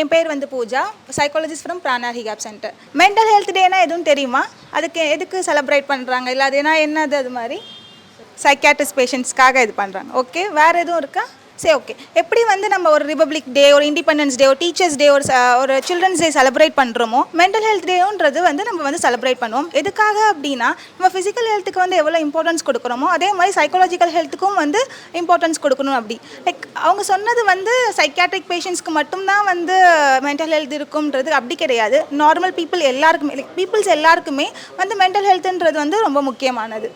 என் பேர் வந்து Pooja. Psychologist from பிராணார் ஹிகாப் சென்டர் மென்டல் ஹெல்த் டேனா எதுவும் தெரியுமா? அதுக்கு எதுக்கு செலிப்ரேட் பண்ணுறாங்க இல்லை அது என்ன என்னது அது மாதிரி? சைக்காட்ரிஸ்ட் பேஷண்ட்ஸ்க்காக இது பண்ணுறாங்க ஓகே வேறு எதுவும் இருக்கா? சரி ஓகே எப்படி வந்து நம்ம ஒரு ரிபப்ளிக் டே ஒரு இண்டிபெண்டன்ஸ் டே ஒரு டீச்சர்ஸ் டே ஒரு ஒரு சில்ட்ரன்ஸ் டே செலிப்ரேட் பண்ணுறோமோ மென்டல் ஹெல்த் டேன்றது வந்து நம்ம வந்து செலிப்ரேட் பண்ணுவோம். எதுக்காக அப்படின்னா நம்ம ஃபிசிக்கல் ஹெல்த்துக்கு வந்து எவ்வளோ இம்பார்ட்டன்ஸ் கொடுக்குறோமோ அதே மாதிரி சைக்காலஜிக்கல் ஹெல்த்துக்கும் வந்து இம்பார்ட்டன்ஸ் கொடுக்கணும் அப்படி. லைக் அவங்க சொன்னது வந்து சைக்காட்ரிக் பேஷண்ட்ஸ்க்கு மட்டும்தான் வந்து மென்டல் ஹெல்த் இருக்கும்ன்றது அப்படி கிடையாது. நார்மல் பீப்புள் எல்லாருக்குமே லைக் பீப்புள்ஸ் எல்லாருக்குமே வந்து மென்டல் ஹெல்த்துன்றது வந்து ரொம்ப முக்கியமானது.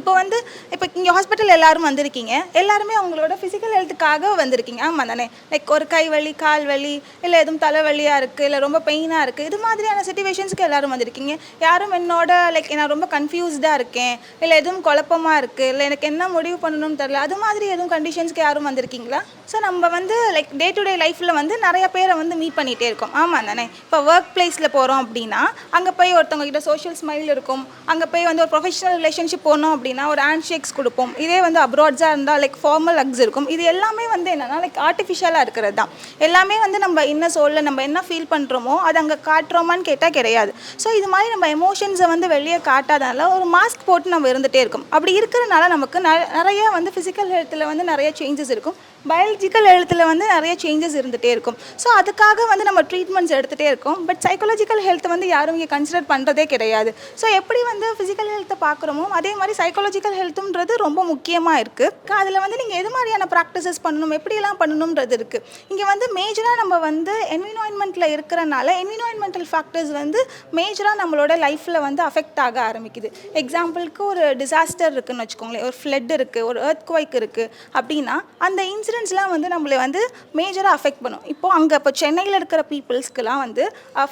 இப்போ வந்து இப்போ இங்கே ஹாஸ்பிட்டல் எல்லாரும் வந்திருக்கீங்க. எல்லாருமே அவங்களோட ஃபிசிக்கல் ஹெல்த்துக்காக வந்திருக்கீங்க. ஆமாம் தானே? லைக் ஒரு கை வலி கால் வலி இல்லை எதுவும் தலைவலியாக இருக்குது இல்லை ரொம்ப பெயினாக இருக்குது இது மாதிரியான சுச்சுவேஷன்ஸ்க்கு எல்லாரும் வந்திருக்கீங்க. யாரும் என்னோட லைக் நான் ரொம்ப கன்ஃபியூஸ்டாக இருக்கேன் இல்லை எதுவும் குழப்பமாக இருக்குது இல்லை எனக்கு என்ன முடிவு பண்ணணும்னு தெரில அது மாதிரி எதுவும் கண்டிஷன்ஸ்க்கு யாரும் வந்திருக்கீங்களா? ஸோ நம்ம வந்து லைக் டே டு டே லைஃப்பில் வந்து நிறைய பேரை வந்து மீட் பண்ணிகிட்டே இருக்கோம். ஆமாம் தானே? இப்போ ஒர்க் பிளேஸில் போகிறோம் அப்படின்னா அங்கே போய் ஒருத்தவங்க கிட்ட சோஷியல் ஸ்மைல் இருக்கும் அங்கே போய் வந்து ஒரு ப்ரொஃபஷனல் ரிலேஷன்ஷிப் போனோம் அப்படின்னா ஒரு ஹேண்ட் ஷேக்ஸ் கொடுப்போம். இதே வந்து அப்ராட்ஸாக இருந்தால் லைக் ஃபார்மல் அக்ஸ் இருக்கும். இது எல்லாமே வந்து என்னன்னா லைக் ஆர்டிஃபிஷியலாக இருக்கிறது தான். எல்லாமே வந்து நம்ம என்ன சோலில் நம்ம என்ன ஃபீல் பண்ணுறோமோ அது அங்கே காட்டுறோமான்னு கேட்டால் கிடையாது. ஸோ இது மாதிரி நம்ம எமோஷன்ஸை வந்து வெளியே காட்டாதனால ஒரு மாஸ்க் போட்டு நம்ம இருந்துகிட்டே இருக்கும். அப்படி இருக்கிறனால நமக்கு நிறைய வந்து ஃபிசிக்கல் ஹெல்த்தில் வந்து நிறைய சேஞ்சஸ் இருக்கும். பயாலஜிக்கல் ஹெல்த்தில் வந்து நிறைய சேஞ்சஸ் இருந்துகிட்டே இருக்கும். ஸோ அதுக்காக வந்து நம்ம ட்ரீட்மெண்ட்ஸ் எடுத்துகிட்டே இருக்கோம். பட் சைக்காலஜிக்கல் ஹெல்த் வந்து யாரும் இங்கே கன்சிடர் பண்ணுறதே கிடையாது. ஸோ எப்படி வந்து ஃபிசிக்கல் ஹெல்த்தை பார்க்குறோமோ அதே மாதிரி சைக்காலஜிக்கல் ஹெல்த்துன்றது ரொம்ப முக்கியமாக இருக்குது அதில் வந்து நீங்கள் எது மாதிரியான ப்ராக்டிசஸ் பண்ணணும் எப்படிலாம் பண்ணணுன்றது இருக்குது இங்கே வந்து மேஜராக நம்ம வந்து என்வினாயின்மெண்ட்டில் இருக்கிறனால என்வினாயின்மெண்டல் ஃபேக்டர்ஸ் வந்து மேஜராக நம்மளோட லைஃப்பில் வந்து அஃபெக்ட் ஆக ஆரம்பிக்குது. எக்ஸாம்பிளுக்கு ஒரு டிசாஸ்டர் இருக்குதுன்னு வச்சுக்கோங்களேன். ஒரு ஃப்ளட் இருக்குது ஒரு எர்த் குவைக் இருக்குது அப்படின்னா அந்த இன்சிடென்ட்ஸ்லாம் வந்து நம்மளை வந்து மேஜராக அஃபெக்ட் பண்ணும். இப்போது அங்கே இப்போ சென்னையில் இருக்கிற பீப்புள்ஸ்க்குலாம் வந்து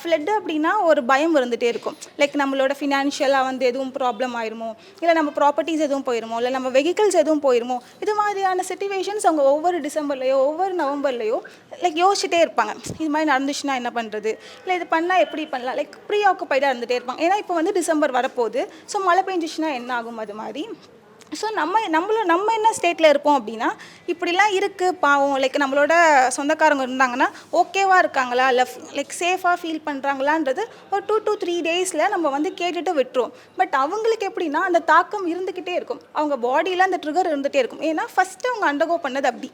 ஃப்ளட்டு அப்படின்னா ஒரு பயம் இருந்துகிட்டே இருக்கும். லைக் நம்மளோட ஃபினான்ஷியலாக வந்து எதுவும் ப்ராப்ளம் ஆயிருமோ? இல்லை நம்ம ப்ராப்பர்ட்டிஸ் எதுவும் போயிருமோ? இல்லை நம்ம வெஹிக்கிள்ஸ் எதுவும் போயிருமோ? இது மாதிரியான சுச்சுவேஷன்ஸ் அவங்க ஒவ்வொரு டிசம்பர்லையோ ஒவ்வொரு நவம்பர்லையோ லைக் யோசிச்சுட்டே இருப்பாங்க. இது மாதிரி நடந்துச்சுன்னா என்ன பண்ணுறது இல்லை இது பண்ணால் எப்படி பண்ணலாம்? லைக் ப்ரீ ஆக்குப்பைடாக இருந்துகிட்டே இருப்பாங்க. ஏன்னா இப்போ வந்து டிசம்பர் வரப்போகுது. ஸோ மழை பெஞ்சிச்சுன்னா என்ன ஆகும் அது மாதிரி? ஸோ நம்ம நம்மள நம்ம என்ன ஸ்டேட்டில் இருப்போம் அப்படின்னா இப்படிலாம் இருக்குது பாவம். லைக் நம்மளோட சொந்தக்காரங்க இருந்தாங்கன்னா ஓகேவாக இருக்காங்களா? இல்லை லைக் சேஃபாக ஃபீல் பண்ணுறாங்களான்றது ஒரு டூ டூ த்ரீ டேஸில் நம்ம வந்து கேட்டுட்டு விட்டுருவோம் பட் அவங்களுக்கு எப்படின்னா அந்த தாக்கம் இருந்துக்கிட்டே இருக்கும். அவங்க பாடியில் அந்த ட்ரிகர் இருந்துகிட்டே இருக்கும். ஏன்னா ஃபஸ்ட்டு அவங்க அண்டர்கோ பண்ணது அப்படி.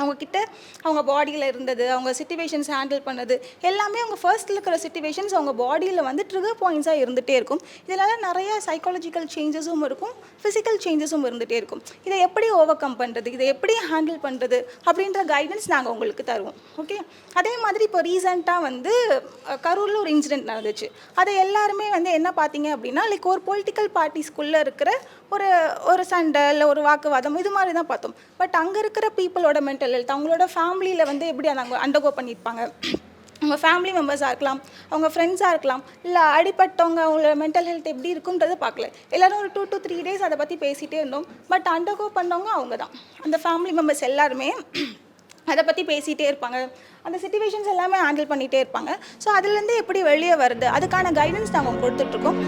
அவங்கக்கிட்ட அவங்க பாடியில் இருந்தது அவங்க சுச்சுவேஷன்ஸ் ஹேண்டில் பண்ணது எல்லாமே அவங்க ஃபர்ஸ்ட்டில் இருக்கிற சுச்சுவேஷன்ஸ் அவங்க பாடியில் வந்து ட்ரிகர் பாயிண்ட்ஸாக இருந்துகிட்டே இருக்கும். இதனால் நிறைய சைக்காலஜிக்கல் சேஞ்சஸும் இருக்கும் ஃபிசிக்கல் சேஞ்சஸும் இருந்துகிட்டே இருக்கும். இதை எப்படி ஓவர் கம் பண்ணுறது இதை எப்படி ஹேண்டில் பண்ணுறது அப்படின்ற கைடன்ஸ் நாங்கள் உங்களுக்கு தருவோம். ஓகே அதே மாதிரி இப்போ ரீசெண்டாக வந்து கரூரில் ஒரு இன்சிடென்ட் நடந்துச்சு. அதை எல்லாருமே வந்து என்ன பார்த்தீங்க அப்படின்னா லைக் ஒரு பொலிட்டிக்கல் பார்ட்டிஸ்குள்ளே இருக்கிற ஒரு ஒரு சண்டை இல்லை ஒரு வாக்குவாதம் இது மாதிரி தான் பார்த்தோம். பட் அங்கே இருக்கிற பீப்புளோட மென்டல் ஹெல்த் அவங்களோட ஃபேமிலியில் வந்து எப்படி அவங்க அண்டர்கோ பண்ணியிருப்பாங்க? அவங்க ஃபேமிலி மெம்பர்ஸாக இருக்கலாம் அவங்க ஃப்ரெண்ட்ஸாக இருக்கலாம் இல்லை அடிப்பட்டவங்க அவங்களோட மென்டல் ஹெல்த் எப்படி இருக்குன்றதை பார்க்கல. எல்லோரும் ஒரு டூ டு த்ரீ டேஸ் அதை பற்றி பேசிகிட்டே இருந்தோம். பட் அண்டர்கோ பண்ணவங்க அவங்க தான் அந்த ஃபேமிலி மெம்பர்ஸ் எல்லாருமே அதை பற்றி பேசிகிட்டே இருப்பாங்க. அந்த சுச்சுவேஷன்ஸ் எல்லாமே ஹேண்டில் பண்ணிகிட்டே இருப்பாங்க. ஸோ அதுலேருந்து எப்படி வெளியே வருது? அதுக்கான கைடன்ஸ் நாங்கள் கொடுத்துட்ருக்கோம்